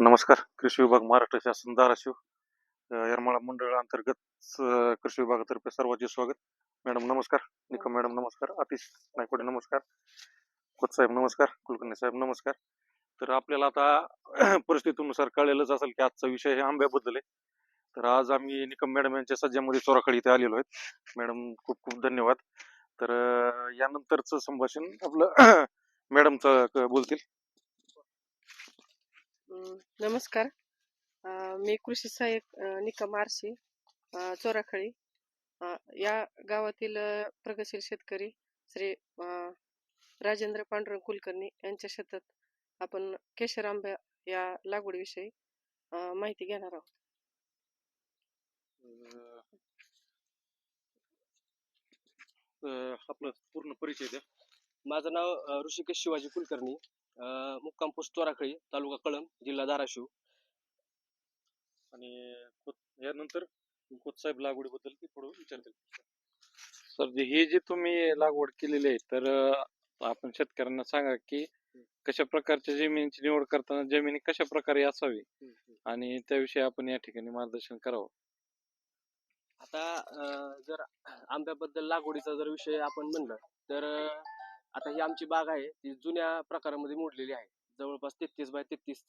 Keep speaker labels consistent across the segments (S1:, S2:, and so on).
S1: नमस्कार. कृषी विभाग महाराष्ट्र शासन धाराशिव येरमाळा मंडळ अंतर्गत कृषी विभागातर्फे सर्वांचे स्वागत. मॅडम नमस्कार. निकम मॅडम नमस्कार. आतिश नायकोडे नमस्कार. खोत साहेब नमस्कार. कुलकर्णी साहेब नमस्कार. तर आपल्याला आता परिस्थितीनुसार कळलेलंच असेल की आजचा विषय हे आंब्याबद्दल आहे. तर आज आम्ही निकम मॅडम यांच्या सज्जामध्ये चोराखडी इथे आलेलो आहेत. मॅडम खूप खूप धन्यवाद. तर यानंतरचं संभाषण आपलं मॅडमचं बोलतील.
S2: नमस्कार. मी कृषी सहाय्यक निका निकम आरशी चोराखळी या गावातील प्रगतशील शेतकरी श्री राजेंद्र पांडुरंग कुलकर्णी यांच्या शेतात आपण केशर आंब्या या लागवडीविषयी माहिती घेणार आहोत.
S1: आपलं पूर्ण परिचय द्या.
S3: माझं नाव ऋषिकेश शिवाजी कुलकर्णी. मुक्काम पोस्ट चोराखळी तालुका कळंब जिल्हा धाराशिव.
S1: आणि खोत- यानंतर खोतसाहेब लागवडीबद्दल ती थोडं विचारतील. सर हे जे तुम्ही लागवड केलेली आहे तर अ, आपण शेतकऱ्यांना सांगा की कशा प्रकारच्या जमिनीची निवड करताना जमिनी कशा प्रकारे असावी? आणि त्याविषयी आपण या ठिकाणी मार्गदर्शन करावं.
S3: आता अ, जर आंब्याबद्दल लागवडीचा जर विषय आपण म्हणलं तर अ, आता ही आमची बाग आहे ती जुन्या प्रकारामध्ये मोडलेली आहे. जवळपास तेहतीस बाय तेहतीस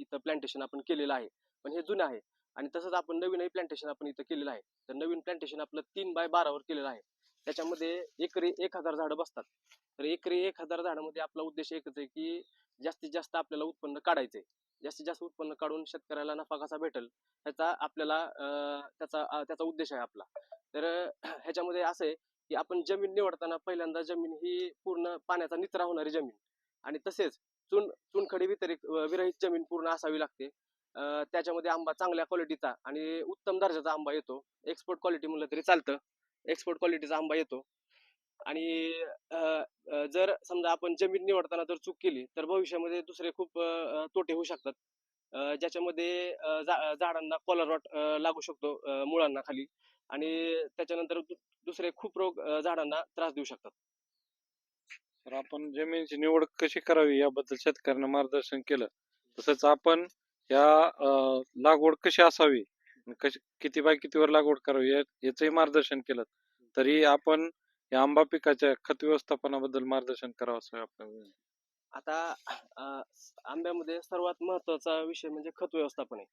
S3: इथं प्लांटेशन आपण केलेलं आहे. पण हे जुनं आहे आणि तसंच आपण नवीनही प्लांटेशन आपण इथं केलेलं आहे. तर नवीन प्लांटेशन आपलं तीन बाय बारावर केलेलं आहे. त्याच्यामध्ये एकरी एक हजार झाडं बसतात. तर एकरी एक हजार झाडामध्ये आपला उद्देश एकच आहे की जास्तीत जास्त आपल्याला उत्पन्न काढायचंय. जास्तीत जास्त उत्पन्न काढून शेतकऱ्याला नफा कसा भेटेल ह्याचा आपल्याला त्याचा त्याचा उद्देश आहे आपला. तर ह्याच्यामध्ये असं आहे की आपण जमीन निवडताना पहिल्यांदा जमीन ही पूर्ण पाण्याचा निचरा होणारी जमीन. आणि तसेच चुन चुनखडी वितरित विरहित जमीन पूर्ण असावी लागते. त्याच्यामध्ये आंबा चांगल्या क्वालिटीचा आणि उत्तम दर्जाचा आंबा येतो. एक्सपोर्ट क्वालिटी म्हणलं तरी चालतं. एक्सपोर्ट क्वालिटीचा आंबा येतो. आणि जर समजा आपण जमीन निवडताना जर चूक केली तर भविष्यामध्ये दुसरे खूप तोटे होऊ शकतात. ज्याच्यामध्ये झाडांना कॉलर रॉट लागू शकतो मुळांना खाली. आणि त्याच्यानंतर दुसरे खूप रोग झाडांना त्रास देऊ शकतात.
S1: तर आपण जमिनीची निवड कशी करावी याबद्दल शेतकऱ्यांना मार्गदर्शन केलं. तसंच आपण या लागवड कशी असावी कशी किती बाय कितीवर लागवड करावी याचंही मार्गदर्शन केलं. तरी आपण या आंबा पिकाच्या खत व्यवस्थापनाबद्दल मार्गदर्शन करावं असं आपल्याला
S3: आता आंब्यामध्ये सर्वात महत्त्वाचा विषय म्हणजे खत व्यवस्थापन आहे.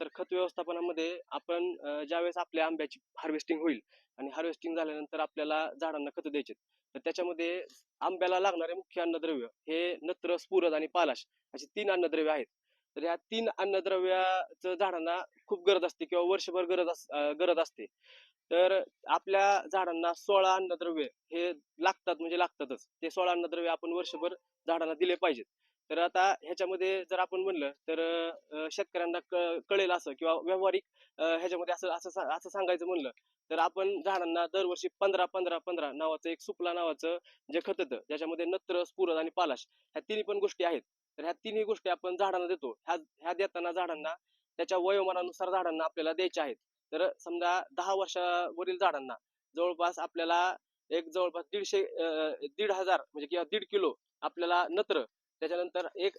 S3: तर खत व्यवस्थापनामध्ये आपण ज्यावेळेस आपल्या आंब्याची हार्वेस्टिंग होईल आणि हार्वेस्टिंग झाल्यानंतर आपल्याला झाडांना खत द्यायचे तर त्याच्यामध्ये आंब्याला लागणारे मुख्य अन्नद्रव्य हे नत्र स्फुरद आणि पालाश अशी तीन अन्नद्रव्य आहेत. तर ह्या तीन अन्नद्रव्याचं झाडांना खूप गरज असते किंवा वर्षभर गरज अस- गरज असते. तर आपल्या झाडांना सोळा अन्नद्रव्य हे लागतात म्हणजे लागतातच. ते सोळा अन्नद्रव्य आपण वर्षभर झाडांना दिले पाहिजेत. तर आता ह्याच्यामध्ये जर आपण म्हणलं तर शेतकऱ्यांना क- कळेल असं किंवा व्यावहारिक ह्याच्यामध्ये असं असं सा- असं सांगायचं म्हणलं तर आपण झाडांना दरवर्षी पंधरा पंधरा पंधरा नावाचं एक सुपला नावाचं जे खत येतं ज्याच्यामध्ये नत्र स्फुरद आणि पालाश ह्या तिन्ही पण गोष्टी आहेत. तर ह्या तिन्ही गोष्टी आपण झाडांना देतो. ह्या ह्या देताना झाडांना त्याच्या वयोमानानुसार झाडांना आपल्याला द्यायच्या आहेत. तर समजा दहा वर्षावरील झाडांना जवळपास आपल्याला एक जवळपास दीडशे दीड हजार म्हणजे किंवा दीड किलो आपल्याला नत्र त्याच्यानंतर एक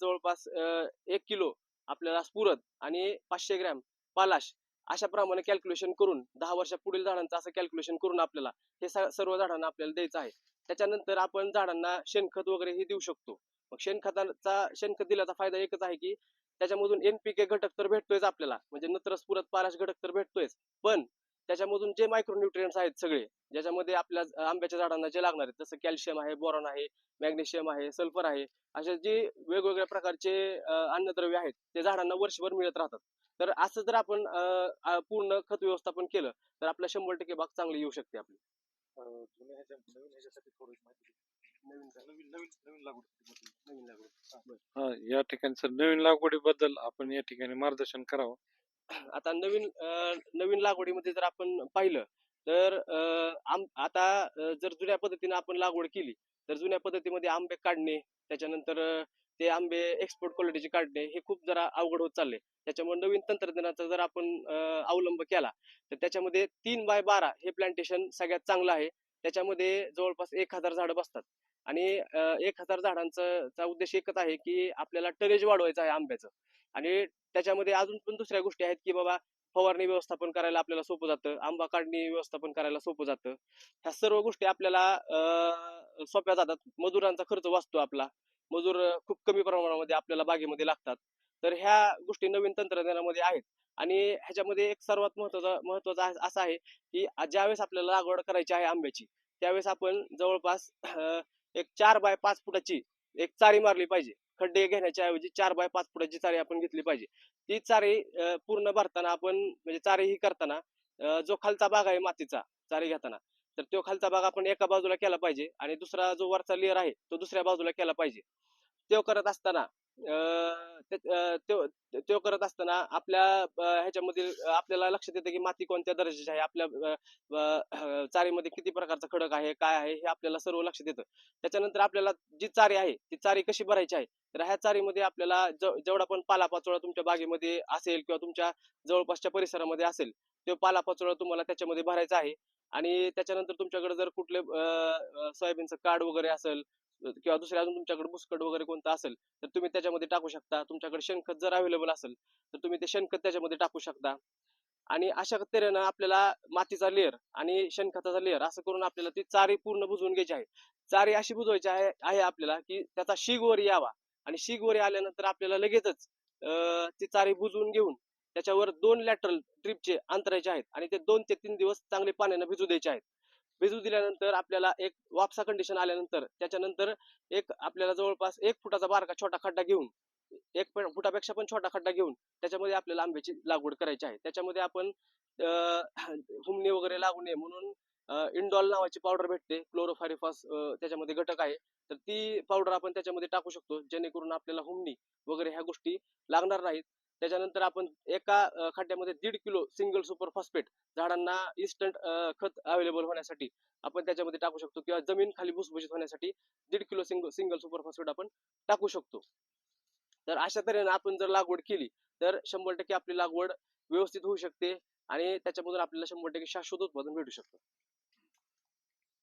S3: जवळपास एक किलो आपल्याला स्फुरद आणि पाचशे ग्रॅम पालाश अशा प्रमाणे कॅल्क्युलेशन करून दहा वर्षा पुढील झाडांचं असं कॅल्क्युलेशन करून आपल्याला हे सर्व झाडांना आपल्याला द्यायचं आहे. त्याच्यानंतर आपण झाडांना शेणखत वगैरे हे देऊ शकतो. मग शेणखताचा शेणखत दिल्याचा फायदा एकच आहे की त्याच्यामधून एनपीके घटक तर भेटतोयच आपल्याला. म्हणजे नत्र स्फुरद पालाश घटक तर भेटतोयच. पण त्याच्यामधून जे मायक्रोन्युट्रियन्स आहेत सगळे ज्याच्यामध्ये आपल्या आंब्याच्या झाडांना जे लागणार आहेत जसं कॅल्शियम आहे बोरॉन आहे मॅग्नेशियम आहे सल्फर आहे असे जे वेगवेगळ्या प्रकारचे अन्नद्रव्य आहेत ते झाडांना वर्षभर मिळत राहतात. तर असं जर आपण पूर्ण खत व्यवस्थापन केलं तर आपल्या शंभर टक्के बाग चांगली येऊ शकते आपली.
S1: जुन्या ह्याच्या नवीन ह्याच्यासाठी थोडी माहिती
S3: नवीन
S1: नवीन नवीन नवीन लागवड
S3: नवीन लागवड.
S1: हा. या ठिकाणी सर नवीन लागवडीबद्दल आपण या ठिकाणी मार्गदर्शन करावं.
S3: आता नवीन नवीन लागवडीमध्ये जर आपण पाहिलं तर आम आता जर जुन्या पद्धतीने आपण लागवड केली तर जुन्या पद्धतीमध्ये आंबे काढणे त्याच्यानंतर ते आंबे एक्सपोर्ट क्वालिटीचे काढणे हे खूप जरा अवघड होत चालले त्याच्यामुळे नवीन तंत्रज्ञानाचा जर आपण अवलंब केला तर त्याच्यामध्ये तीन बाय बारा हे प्लांटेशन सगळ्यात चांगलं आहे. त्याच्यामध्ये जवळपास एक हजार झाडं बसतात. आणि एक हजार झाडांचा उद्देश एकच आहे की आपल्याला टनेज वाढवायचं आहे आंब्याचं. आणि त्याच्यामध्ये अजून पण दुसऱ्या गोष्टी आहेत की बाबा फवारणी व्यवस्थापन करायला आपल्याला सोपं जातं आंबा काढणी व्यवस्थापन करायला सोपं जातं. ह्या सर्व गोष्टी आपल्याला सोप्या जातात. मजुरांचा खर्च वाचतो आपला. मजूर खूप कमी प्रमाणामध्ये आपल्याला बागेमध्ये लागतात. तर ह्या गोष्टी नवीन तंत्रज्ञानामध्ये आहेत. आणि ह्याच्यामध्ये एक सर्वात महत्त्वाचा महत्त्वाचा असं असा आहे की ज्यावेळेस आपल्याला लागवड करायची आहे आंब्याची त्यावेळेस आपण जवळपास एक चार बाय पाच फुटाची एक चारी मारली पाहिजे. खड्डे घेण्याच्या ऐवजी चार बाय पाच फुटाची चारी आपण घेतली पाहिजे. ती चारी पूर्ण भरताना आपण म्हणजे चारी ही करताना जो खालचा भाग आहे मातीचा चारी घेताना तर तो खालचा भाग आपण एका बाजूला केला पाहिजे आणि दुसरा जो वरचा लेअर आहे तो दुसऱ्या बाजूला केला पाहिजे. तो करत असताना अं, तो करत असताना आपल्या ह्याच्यामध्ये ह्याच्यामधील आपल्याला लक्षात येतं की माती कोणत्या दर्जाची आहे? आपल्या चारीमध्ये किती प्रकारचा खडक आहे? काय आहे? हे आपल्याला सर्व लक्षात येतं. त्याच्यानंतर आपल्याला जी चारी आहे ती चारी कशी भरायची आहे? तर ह्या चारीमध्ये आपल्याला जेवढा पण पालापाचोळा तुमच्या बागेमध्ये असेल किंवा तुमच्या जवळपासच्या परिसरामध्ये असेल तो पालापाचोळा तुम्हाला त्याच्यामध्ये भरायचा आहे. आणि त्याच्यानंतर तुमच्याकडे जर कुठले सोयाबीनचं कार्ड वगैरे असेल किंवा दुसरे अजून तुमच्याकडे बुसकट वगैरे कोणतं असेल तर तुम्ही त्याच्यामध्ये टाकू शकता. तुमच्याकडे शेणखत जर अवेलेबल असेल तर तुम्ही ते शेणखत त्याच्यामध्ये टाकू शकता. आणि अशा तऱ्हेनं आपल्याला मातीचा लेअर आणि शेणखताचा लेअर असं करून आपल्याला ती चारी पूर्ण बुजवून घ्यायची आहे चारी अशी बुजवायची आहे आहे आपल्याला की त्याचा शीग वर यावा. आणि शीग वर आल्यानंतर आपल्याला लगेचच अं, ती चारी बुजवून घेऊन त्याच्यावर दोन लॅटरल ट्रिपचे अंतरायचे आहेत. आणि ते दोन ते तीन दिवस चांगले पाण्यानं भिजू द्यायचे आहेत. भिजू दिल्यानंतर आपल्याला एक वापसा कंडिशन आल्यानंतर त्याच्यानंतर एक आपल्याला जवळपास एक फुटाचा बारका छोटा खड्डा घेऊन एक फुटापेक्षा पण छोटा खड्डा घेऊन त्याच्यामध्ये आपल्याला आंब्याची लागवड करायची आहे. त्याच्यामध्ये आपण अं, हुमणी वगैरे लागू नये म्हणून इंडॉल नावाची पावडर भेटते क्लोरोफारिफॉस त्याच्यामध्ये घटक आहे. तर ती पावडर आपण त्याच्यामध्ये टाकू शकतो जेणेकरून आपल्याला हुमणी वगैरे ह्या गोष्टी लागणार नाहीत. त्याच्यानंतर आपण एका खड्ड्यामध्ये दीड किलो सिंगल सुपर फॉस्फेट झाडांना इन्स्टंट खत अवेलेबल होण्यासाठी आपण त्याच्यामध्ये टाकू शकतो. किंवा जमीन खाली भुसभुशीत होण्यासाठी दीड kilo single single super phosphate आपण टाकू शकतो. तर अशा तऱ्हेने आपण जर लागवड केली तर शंभर टक्के आपली लागवड व्यवस्थित होऊ शकते आणि त्याच्यामधून आपल्याला शंभर टक्के शाश्वत उत्पादन भेटू शकतं.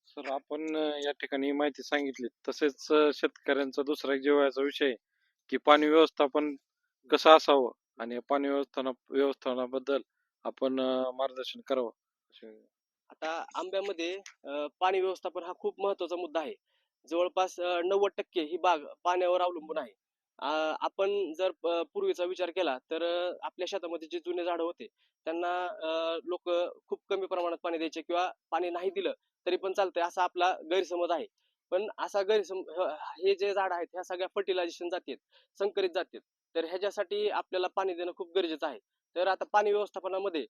S1: सर आपण या ठिकाणी माहिती सांगितली. तसेच शेतकऱ्यांचा दुसरा एक जिव्हाळ्याचा विषय की पाणी व्यवस्थापन कसं असावं? आणि पाणी व्यवस्थापन व्यवस्थापनाबद्दल आपण मार्गदर्शन करावं.
S3: आता आंब्यामध्ये पाणी व्यवस्थापन हा खूप महत्त्वाचा मुद्दा आहे. जवळपास नव्वद टक्के ही बाग पाण्यावर अवलंबून आहे. आपण जर पूर्वीचा विचार केला तर आपल्या शेतामध्ये जे जुने झाडं होते त्यांना लोक खूप कमी प्रमाणात पाणी द्यायचे किंवा पाणी नाही दिलं तरी पण चालतंय असा आपला गैरसमज आहे. पण असा गैरसम हे जे झाड आहेत ह्या सगळ्या फर्टिलायझेशन जातात संकरित जातात तर ह्याच्यासाठी आपल्याला पाणी देणं खूप गरजेचं आहे. तर आता पाणी व्यवस्थापनामध्ये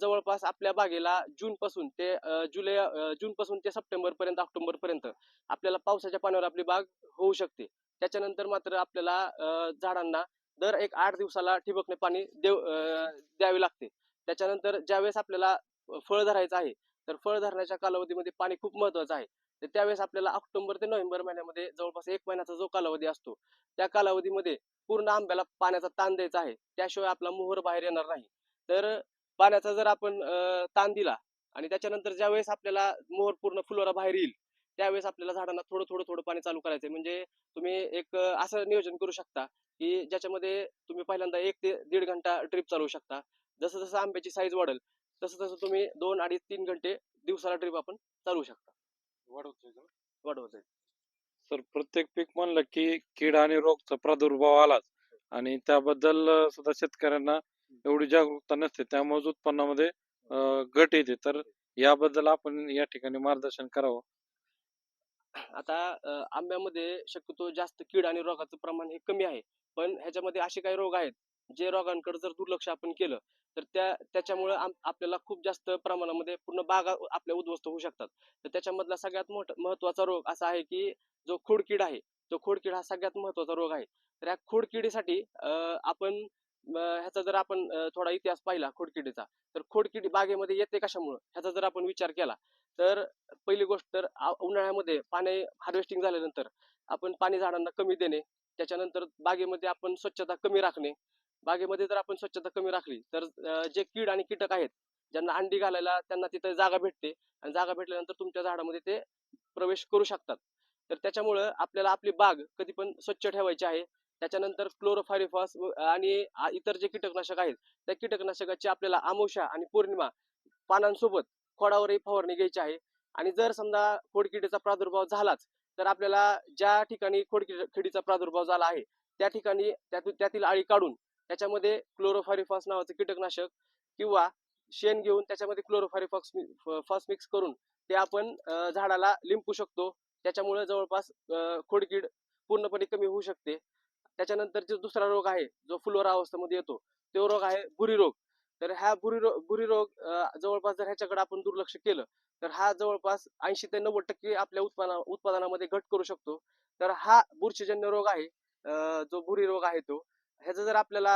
S3: जवळपास आपल्या बागेला जून पासून ते जुलै जून पासून ते सप्टेंबर पर्यंत ऑक्टोबर पर्यंत आपल्याला पावसाच्या पाण्यावर आपली बाग होऊ शकते. त्याच्यानंतर मात्र आपल्याला झाडांना दर एक आठ दिवसाला ठिबकने पाणी देव द्यावे लागते. त्याच्यानंतर ज्यावेळेस आपल्याला फळ धरायचं आहे तर फळ धरण्याच्या कालावधीमध्ये पाणी खूप महत्वाचं आहे. तर त्यावेळेस आपल्याला ऑक्टोबर ते नोव्हेंबर महिन्यामध्ये जवळपास एक महिन्याचा जो कालावधी असतो त्या कालावधीमध्ये पूर्ण आंब्याला पाण्याचा ताण द्यायचा आहे. त्याशिवाय आपला मोहर बाहेर येणार नाही. तर पाण्याचा जर आपण ताण दिला आणि त्याच्यानंतर ज्यावेळेस आपल्याला मोहर पूर्ण फुलोरा बाहेर येईल त्यावेळेस आपल्याला झाडांना थोडं थोडं थोडं पाणी चालू करायचं म्हणजे तुम्ही एक असं नियोजन करू शकता की ज्याच्यामध्ये तुम्ही पहिल्यांदा एक ते दीड घंटा ड्रीप चालवू शकता. जसं जसं आंब्याची साईज वाढेल तसं तसं तुम्ही दोन अडीच तीन घंटे दिवसाला ड्रीप आपण चालवू शकता. वाढवत
S1: तर प्रत्येक पीक म्हणलं की कीड आणि रोगचा प्रादुर्भाव आलाच. आणि त्याबद्दल सुद्धा शेतकऱ्यांना एवढी जागरूकता नसते. त्यामुळे उत्पन्नामध्ये घट येते. तर याबद्दल आपण या ठिकाणी मार्गदर्शन करावं.
S3: आता आंब्यामध्ये शक्यतो जास्त कीड आणि रोगाचं प्रमाण हे कमी आहे. पण ह्याच्यामध्ये असे काही रोग आहेत जे रोगांकडे जर दुर्लक्ष आपण केलं तर त्या त्याच्यामुळे आपल्याला खूप जास्त प्रमाणामध्ये पूर्ण बागा आपल्या उद्ध्वस्त होऊ शकतात. तर त्याच्यामधला सगळ्यात मोठा महत्त्वाचा रोग असा आहे की जो खोडकीड आहे तो खोडकीड हा सगळ्यात महत्त्वाचा रोग आहे. तर या खोडकिडीसाठी आपण ह्याचा जर आपण थोडा इतिहास पाहिला खोडकिडीचा तर खोडकिडी बागेमध्ये येते कशामुळं? ह्याचा जर आपण विचार केला तर पहिली गोष्ट तर आ- उन्हाळ्यामध्ये पाणी हार्वेस्टिंग झाल्यानंतर आपण पाणी झाडांना कमी देणे त्याच्यानंतर बागेमध्ये आपण स्वच्छता कमी राखणे. बागेमध्ये जर आपण स्वच्छता कमी राखली तर जे कीड आणि कीटक आहेत ज्यांना अंडी घालायला त्यांना तिथे जागा भेटते आणि जागा भेटल्यानंतर तुमच्या झाडामध्ये ते प्रवेश करू शकतात. तर त्याच्यामुळं आपल्याला आपली बाग कधी पण स्वच्छ ठेवायची आहे. त्याच्यानंतर क्लोरोफायरिफॉस आणि इतर जे कीटकनाशक आहेत त्या कीटकनाशकाची आपल्याला आमोशा आणि पौर्णिमा पानांसोबत खोडावरही फवारणी घ्यायची आहे. आणि जर समजा खोडकिडीचा प्रादुर्भाव झालाच तर आपल्याला ज्या ठिकाणी खोडकिडीचा प्रादुर्भाव झाला आहे त्या ठिकाणी त्यातून त्यातील आळी काढून त्याच्यामध्ये क्लोरोफायरिफॉस नावाचं कीटकनाशक किंवा शेण घेऊन त्याच्यामध्ये क्लोरोफायरिफॉक्स फॉस मिक्स करून ते आपण झाडाला लिंपू शकतो. त्याच्यामुळे जवळपास खोडकीड पूर्णपणे कमी होऊ शकते. त्याच्यानंतर जो दुसरा रोग आहे जो फुलोरा अवस्थेमध्ये येतो तो रोग आहे भुरी रोग. तर ह्या भुरी रोग भुरी रोग जवळपास जर ह्याच्याकडे आपण दुर्लक्ष केलं तर हा जवळपास ऐंशी ते नव्वद टक्के आपल्या उत्पादना उत्पादनामध्ये घट करू शकतो. तर हा बुरशीजन्य रोग आहे जो भुरी रोग आहे तो ह्याचा जर आपल्याला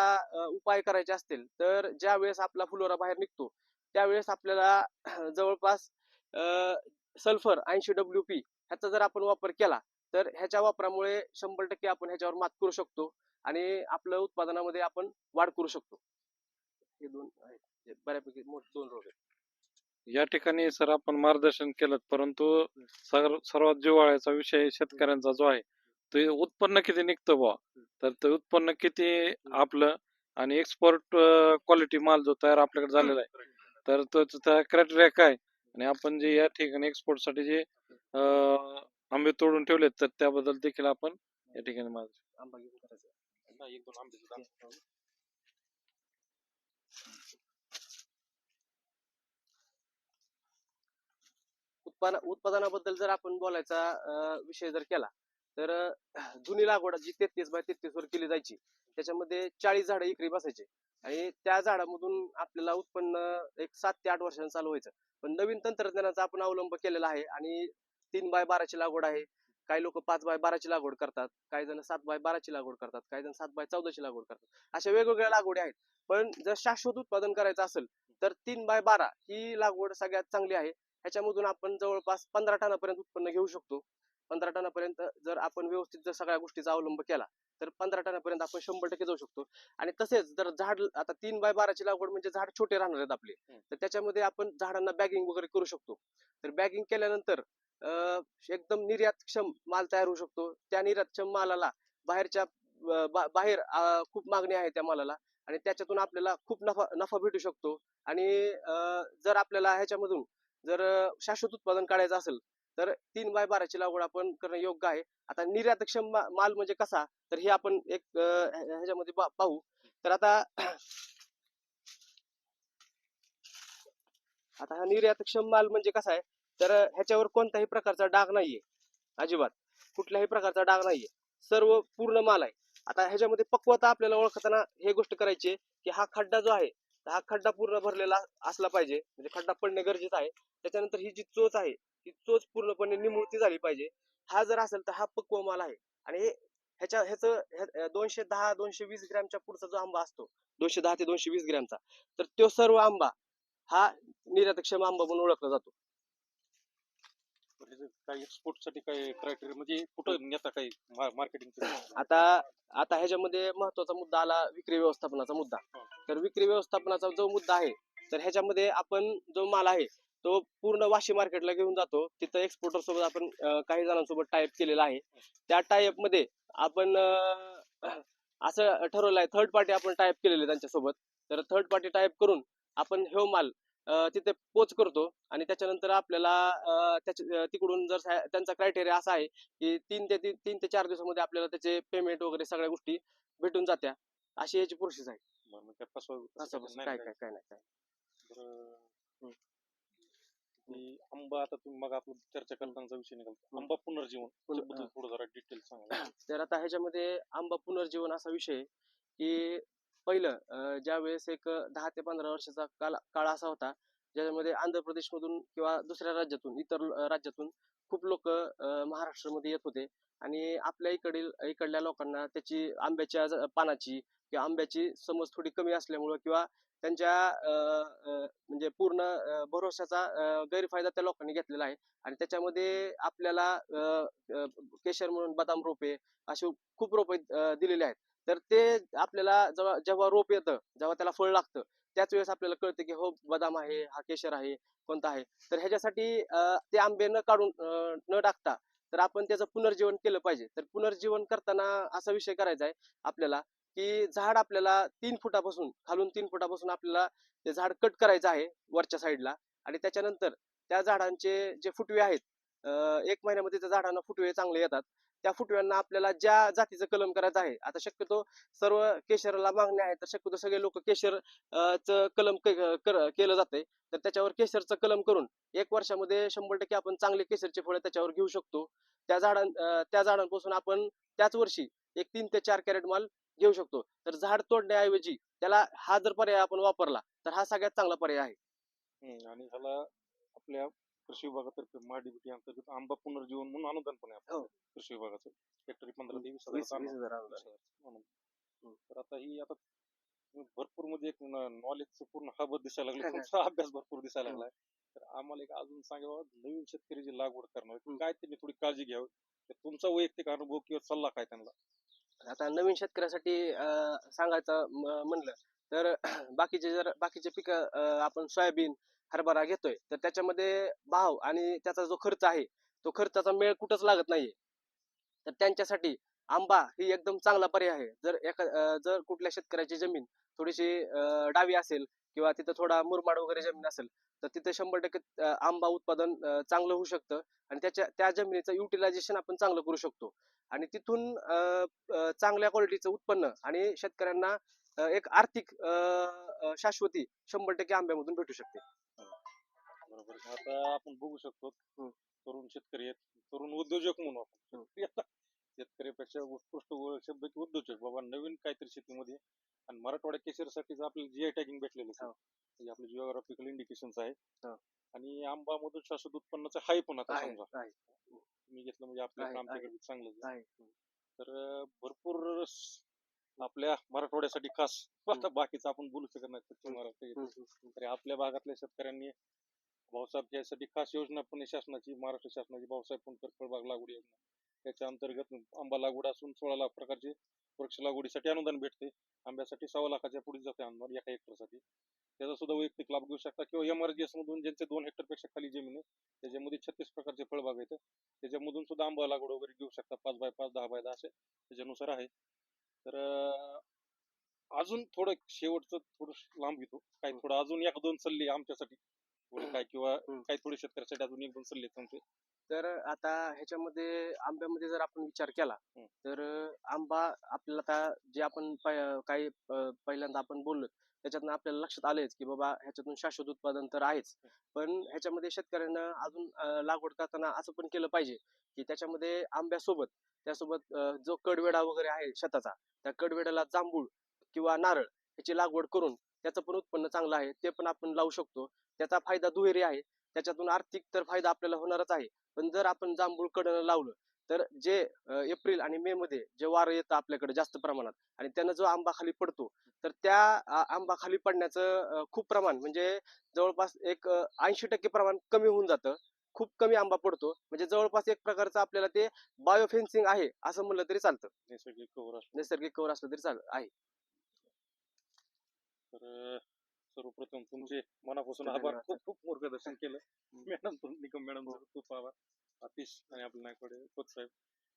S3: उपाय करायचे असतील तर ज्या वेळेस आपला फुलोरा बाहेर निघतो त्यावेळेस आपल्याला जवळपास सल्फर ऐंशी डब्ल्यू पी ह्याचा जर आपण वापर केला तर ह्याच्या वापरामुळे शंभर टक्के आपण ह्याच्यावर मात करू शकतो आणि आपलं उत्पादनामध्ये आपण वाढ करू शकतो. हे दोन आहेत बऱ्यापैकी मोठे दोन रोग आहेत.
S1: या ठिकाणी सर आपण मार्गदर्शन केलं परंतु सर- सर्वात जिव्हाळ्याचा विषय शेतकऱ्यांचा जो आहे ते उत्पन्न किती निघतं बुवा? तर ते उत्पन्न किती आपलं आणि एक्सपोर्ट क्वालिटी माल जो तयार आपल्याकडे झालेला आहे तर तो क्रायटेरिया काय? आणि आपण जे या ठिकाणी एक्सपोर्टसाठी जे आंबे तोडून ठेवलेत तर त्याबद्दल देखील आपण या ठिकाणी मार्ग
S3: आंबा घेऊन
S1: एक दोन आंबे
S3: उत्पादन उत्पादनाबद्दल जर आपण बोलायचा विषय जर केला तर जुनी लागवड जी तेहतीस बाय तेहतीस वर केली जायची त्याच्यामध्ये चाळीस झाडं इकरी बसायचे. आणि त्या झाडामधून आपल्याला उत्पन्न एक सात ते आठ वर्षांनी चालू व्हायचं. पण नवीन तंत्रज्ञानाचा आपण अवलंब केलेला आहे आणि तीन बाय बाराची लागवड आहे. काही लोक पाच बाय बाराची लागवड करतात. काही जण सात बाय बाराची लागवड करतात. काही जण सात बाय चौदाची लागवड करतात. अशा वेगवेगळ्या लागवडी आहेत. पण जर शाश्वत उत्पादन करायचं असेल तर तीन बाय बारा ही लागवड सगळ्यात चांगली आहे. ह्याच्यामधून आपण जवळपास पंधरा टनापर्यंत उत्पन्न घेऊ शकतो. पंधरा टनापर्यंत जर आपण व्यवस्थित जर सगळ्या गोष्टीचा अवलंब केला तर पंधरा टनापर्यंत आपण शंभर टक्के जाऊ शकतो. आणि तसेच जर झाड आता तीन बाय बाराची लागवड म्हणजे झाड छोटे राहणार आहेत आपले. तर त्याच्यामध्ये आपण झाडांना बॅगिंग वगैरे करू शकतो. तर बॅगिंग केल्यानंतर एकदम निर्यातक्षम माल तयार होऊ शकतो. त्या निर्यातक्षम मालाला बाहेरच्या बा- बाहेर खूप मागणी आहे त्या मालाला आणि त्याच्यातून आपल्याला खूप नफा नफा भेटू शकतो. आणि जर आपल्याला ह्याच्यामधून जर शाश्वत उत्पादन काढायचं असेल तर तीन बाय बाराची लागवड आपण करणं योग्य आहे. आता निर्यातक्षम माल म्हणजे कसा? तर हे आपण एक ह्याच्यामध्ये पाहू. तर आता आता हा निर्यातक्षम माल म्हणजे कसा आहे? तर ह्याच्यावर कोणत्याही प्रकारचा डाग नाहीये. अजिबात. कुठल्याही प्रकारचा डाग नाहीये. सर्व पूर्ण माल आहे. आता ह्याच्यामध्ये पक्वता आपल्याला ओळखताना हे गोष्ट करायची की हा खड्डा जो आहे हा खड्डा पूर्ण भरलेला असला पाहिजे. म्हणजे खड्डा पडणे गरजेचं आहे. त्याच्यानंतर ही जी चोच आहे ती चोच पूर्णपणे निमुळती झाली पाहिजे. हा जर असेल तर हा पक्व माल आहे. आणि हे- ह्याच्या ह्याचं दोनशे दहा दोनशे वीस ग्रॅमच्या पुढचा जो आंबा असतो दोनशे दहा ते दोनशे वीस ग्रॅमचा तर तो सर्व आंबा हा निर्यातक्षम आंबा म्हणून ओळखला जातो.
S1: एक्सपोर्टसाठी काही क्रायटेरिया म्हणजे कुठं नेता काही मार्केटिंग
S3: आता आता ह्याच्यामध्ये महत्त्वाचा मुद्दा आला विक्री व्यवस्थापनाचा मुद्दा. तर विक्री व्यवस्थापनाचा जो मुद्दा आहे तर ह्याच्यामध्ये आपण जो माल आहे तो पूर्ण वाशी मार्केटला घेऊन जातो. तिथं एक्सपोर्टर सोबत आपण काही जणांसोबत टाईप केलेला आहे. त्या टाईपमध्ये आपण असं ठरवलं आहे थर्ड पार्टी आपण टाईप केलेले त्यांच्यासोबत. तर थर्ड पार्टी टाईप करून आपण हे माल तिथे पोच करतो आणि त्याच्यानंतर आपल्याला तिकडून जर त्यांचा क्रायटेरिया असा आहे की तीन ते तीन ते चार दिवसामध्ये आपल्याला त्याचे पेमेंट वगैरे सगळ्या गोष्टी भेटून जात्या. अशी याची प्रोसेस आहे. काय काय काय नाही काय
S1: आंबा आता तुम्ही मग आपण चर्चा करतानाचा विषय निघाला. आंबा पुनर्जीवन
S3: हा.
S1: थोडं जरा डिटेल सांगा.
S3: तर आता ह्याच्यामध्ये आंबा पुनर्जीवन असा विषय आहे की पहिलं ज्या ज्यावेळेस एक दहा ते पंधरा वर्षाचा काळ काळ असा होता ज्याच्यामध्ये आंध्र प्रदेशमधून किंवा दुसऱ्या राज्यातून इतर राज्यातून खूप लोक महाराष्ट्रामध्ये येत होते आणि आपल्या इकडील इकडल्या लोकांना त्याची आंब्याच्या पानाची किंवा आंब्याची समज थोडी कमी असल्यामुळं किंवा त्यांच्या म्हणजे पूर्ण भरोशाचा गैरफायदा त्या लोकांनी घेतलेला आहे आणि त्याच्यामध्ये आपल्याला केशर म्हणून बदाम रोपे असे खूप रोपे दिलेले आहेत. तर ते आपल्याला जेव्हा जेव्हा रोप येतं जेव्हा त्याला फळ लागतं त्याच वेळेस आपल्याला कळतं की हो बदाम आहे हा केशर आहे कोणता आहे. तर ह्याच्यासाठी ते आंबे न काढून न टाकता तर आपण त्याचं पुनर्जीवन केलं पाहिजे. तर पुनर्जीवन करताना असा विषय करायचा आहे आपल्याला की झाड आपल्याला तीन फुटापासून खालून तीन फुटापासून आपल्याला ते झाड कट करायचं आहे वरच्या साईडला आणि त्याच्यानंतर त्या झाडांचे जे फुटवे आहेत एक महिन्यामध्ये त्या झाडांना फुटवे चांगले येतात. त्या फुटव्यांना आपल्याला ज्या जातीचं कलम करायचं आहे. आता शक्यतो सर्व केशरला मागण्या आहे तर शक्यतो सगळे लोक केशर च कलम केलं जातंय. तर त्याच्यावर केशरचं कलम करून एक वर्षामध्ये शंभर टक्के आपण चांगले केशरचे फळ त्याच्यावर घेऊ शकतो. त्या झाडां त्या झाडांपासून आपण त्याच वर्षी एक तीन ते चार कॅरेट माल घेऊ शकतो. तर झाड तोडण्याऐवजी त्याला हा जर पर्याय आपण वापरला तर हा सगळ्यात चांगला पर्याय आहे.
S1: आणि ह्याला आपल्या कृषी विभागातर्फे महाडीबीटी अंतर्गत आंबा पुनर्जीवन म्हणून अनुदान पण आहे
S3: हो.
S1: कृषी विभागाचं. हेक्टरी पंधरा ते वीस.
S3: हजार अनुदान.
S1: म्हणून. तर आता ही आता भरपूर म्हणजे एक नॉलेजचं पूर्ण हब दिसायला लागलं. तुमचा अभ्यास भरपूर दिसायला लागलाय. तर आम्हाला एक अजून सांगा बाबा, नवीन शेतकरी जे लागवड करणार आहेत, काय त्यांनी थोडी काळजी घ्यावी? तर तुमचा वैयक्तिक अनुभव किंवा सल्ला काय त्यांना?
S3: आता नवीन शेतकऱ्यासाठी अं, सांगायचं म- म्हणलं तर बाकीचे जर बाकीचे पिक आपण सोयाबीन हरभरा घेतोय तर त्याच्यामध्ये भाव आणि त्याचा जो खर्च आहे तो खर्चाचा मेळ कुठंच लागत नाहीये. तर त्यांच्यासाठी आंबा ही एकदम चांगला पर्याय आहे. जर एका जर कुठल्या शेतकऱ्याची जमीन थोडीशी डावी असेल किंवा तिथं थोडा मुरमाड वगैरे जमीन असेल तर तिथे शंभर टक्के आंबा उत्पादन चांगलं होऊ शकतं आणि त्याच्या त्या जमिनीचं युटिलायझेशन आपण चांगलं करू शकतो. आणि तिथून अं, चांगल्या क्वालिटीचं उत्पन्न आणि शेतकऱ्यांना एक आर्थिक अं, शाश्वती शंभर टक्के आंब्यामधून भेटू शकते.
S1: बरोबर आता आपण बघू शकतो
S3: हम्म.
S1: तरुण शेतकरी आहेत तरुण उद्योजक म्हणून आपण शेतकऱ्यापेक्षा उत्कृष्ट व- शब्द की उद्योजक बाबा नवीन काहीतरी शेतीमध्ये आणि मराठवाड्या केशरसाठी आपल्याला जीआय टॅगिंग भेटलेलं आहे.
S3: हो.
S1: म्हणजे आपले जिओग्राफिकल इंडिकेशन्स आहे
S3: हो.
S1: आणि आंबा मधून शाश्वत उत्पन्नाचं हाय पण आता
S3: आहे,
S1: समजा
S3: आहे.
S1: मी घेतलं म्हणजे आपल्या
S3: आहे,
S1: चांगलं आहे.
S3: आहे.
S1: तर अं, भरपूर स- आपल्या मराठवाड्यासाठी खास आता बाकीचं आपण बोलू शकत नाही पश्चिम महाराष्ट्र
S3: हम्म, हम्म.
S1: तरी आपल्या भागातल्या शेतकऱ्यांनी भाऊसाहेब यासाठी खास योजना पण शासनाची महाराष्ट्र शासनाची. भाऊसाहेब पुणकर फळबाग लागवड योजना. त्याच्या अंतर्गत आंबा लागवड असून सोळा लाख प्रकारचे वृक्ष लागवडीसाठी अनुदान भेटते. आंब्यासाठी सव्वा लाखाच्या पुढे जाते अनुदान एका हेक्टरसाठी त्याचा सुद्धा वैयक्तिक लाभ घेऊ शकता. किंवा एमआरजीएस मधून ज्यांचे दोन हेक्टरपेक्षा खाली जमीन आहे त्याच्यामध्ये छत्तीस प्रकारचे फळबाग आहेत. त्याच्यामधून सुद्धा आंबा लागवड वगैरे घेऊ शकता. पाच बाय पाच दहा बाय दहा असे त्याच्यानुसार आहे. तर अजून थोडं शेवटचं थोडं लांब घेतो. काही थोडं अजून एक दोन सल्ले आमच्यासाठी. काय किंवा. काही थोडे शेतकऱ्यासाठी अजून एक दोन सल्ले तुमचे
S3: तर आता ह्याच्यामध्ये आंब्यामध्ये जर आपण विचार केला. तर आंबा आपल्याला आता जे आपण काही पहिल्यांदा आपण बोललो त्याच्यातनं आपल्याला लक्षात आलेच की बाबा ह्याच्यातून शाश्वत उत्पादन तर आहेच पण ह्याच्यामध्ये शेतकऱ्यांना अजून लागवड करताना असं पण केलं पाहिजे की त्याच्यामध्ये आंब्यासोबत त्यासोबत जो कडवेडा वगैरे आहे शेताचा त्या कडवेड्याला जांभूळ किंवा नारळ ह्याची लागवड करून त्याचं पण उत्पन्न चांगलं आहे ते पण आपण लावू शकतो त्याचा फायदा दुहेरी आहे. त्याच्यातून आर्थिक तर फायदा आपल्याला होणारच आहे. पण जर आपण जांभूळ कडनं लावलं तर जे एप्रिल आणि मे मध्ये जे वारं येतं आपल्याकडे जास्त प्रमाणात आणि त्यानं जो आंबा खाली पडतो तर त्या आंबा खाली पडण्याचं खूप प्रमाण म्हणजे जवळपास एक ऐंशी टक्के प्रमाण कमी होऊन जातं. खूप कमी आंबा पडतो. म्हणजे जवळपास एक प्रकारचं आपल्याला ते बायो फेन्सिंग आहे असं म्हणलं तरी चालतं.
S1: नैसर्गिक कव्हर
S3: कवर असलं तरी चाल आहे.
S1: तर सर्वप्रथम तुमचे मनापासून. आभार. खूप खूप मार्गदर्शन केलं. मॅडम निकम मॅडम खूप आभार. आतिश आणि आपले नायकडे कोच साहेब.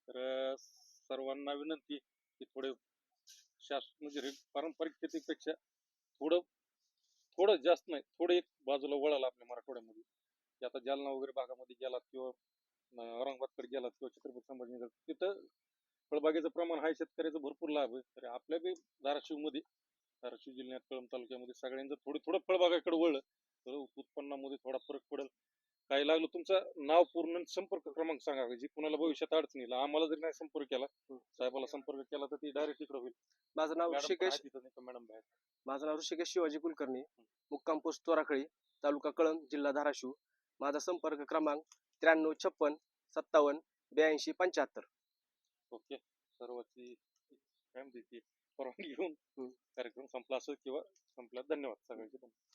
S1: तर सर्वांना विनंती की थोडे शास म्हणजे पारंपरिक शेतीपेक्षा थोडं थोडं जास्त नाही थोडं एक बाजूला वळालं आपल्या मराठवाड्यामध्ये. की आता जालना वगैरे भागामध्ये गेलात किंवा औरंगाबादकडे गेलात किंवा छत्रपती संभाजीनगर तिथं फळबागेचं प्रमाण आहे शेतकऱ्याचं भरपूर लाभ आहे. तर आपल्या बी धाराशिवमध्ये धाराशिव जिल्ह्यात कळंब तालुक्यामध्ये सगळ्यांचं थोडं थोडं फळबागाकडे वळलं तर उत्पन्नामध्ये थोडा फरक पडेल. काही लागलं तुमचं नाव पूर्ण आणि संपर्क क्रमांक सांगा जी कुणाला भविष्यात अडचण येईल. आम्हाला जरी नाही संपर्क केला साहेबाला संपर्क केला तर ती डायरेक्ट इकडे होईल.
S3: माझं नाव ऋषिकेश
S1: मॅडम
S3: माझं नाव ऋषिकेश शिवाजी कुलकर्णी. मुक्काम पोस्ट तोराखळी तालुका कळंब जिल्हा धाराशिव. माझा संपर्क क्रमांक त्र्याण्णव छप्पन सत्तावन्न ब्याऐंशी पंच्याहत्तर.
S1: ओके. सर्वांची काय म्हणते परवानगी घेऊन. कार्यक्रम संपला असं किंवा संपला धन्यवाद सगळ्यांचे धन्यवाद